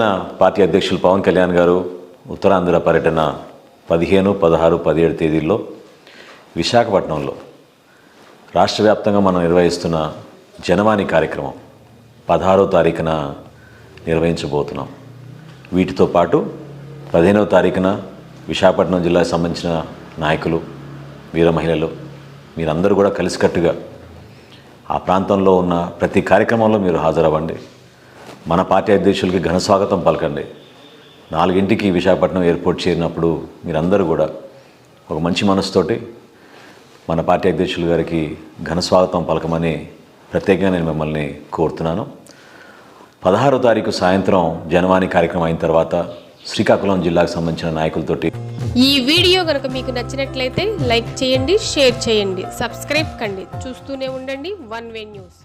Janasena party అధ్యక్షులు పవన్ కళ్యాణ్ గారు ఉత్తరాంధ్ర పర్యటన పదిహేను పదహారు పదిహేడు తేదీల్లో విశాఖపట్నంలో. రాష్ట్ర వ్యాప్తంగా మనం నిర్వహిస్తున్న జనవాణి కార్యక్రమం పదహారో తారీఖున నిర్వహించబోతున్నాం. వీటితో పాటు పదిహేనవ తారీఖున విశాఖపట్నం జిల్లాకు సంబంధించిన నాయకులు వీర మహిళలు మీరందరూ కూడా కలిసికట్టుగా ఆ ప్రాంతంలో ఉన్న ప్రతి కార్యక్రమంలో మీరు హాజరవ్వండి. మన పార్టీ అధ్యక్షులకి ఘన స్వాగతం పలకండి. నాలుగింటికి విశాఖపట్నం ఎయిర్పోర్ట్ చేరినప్పుడు మీరందరూ కూడా ఒక మంచి మనసుతోటి మన పార్టీ అధ్యక్షులు గారికి ఘన స్వాగతం పలకమని ప్రత్యేకంగా నేను మిమ్మల్ని కోరుతున్నాను. పదహారో తారీఖు సాయంత్రం జనవాణి కార్యక్రమం అయిన తర్వాత శ్రీకాకుళం జిల్లాకు సంబంధించిన నాయకులతోటి ఈ వీడియో కనుక మీకు నచ్చినట్లయితే లైక్ చేయండి షేర్ చేయండి సబ్స్క్రైబ్ కండి. చూస్తూనే ఉండండి వన్ వే న్యూస్.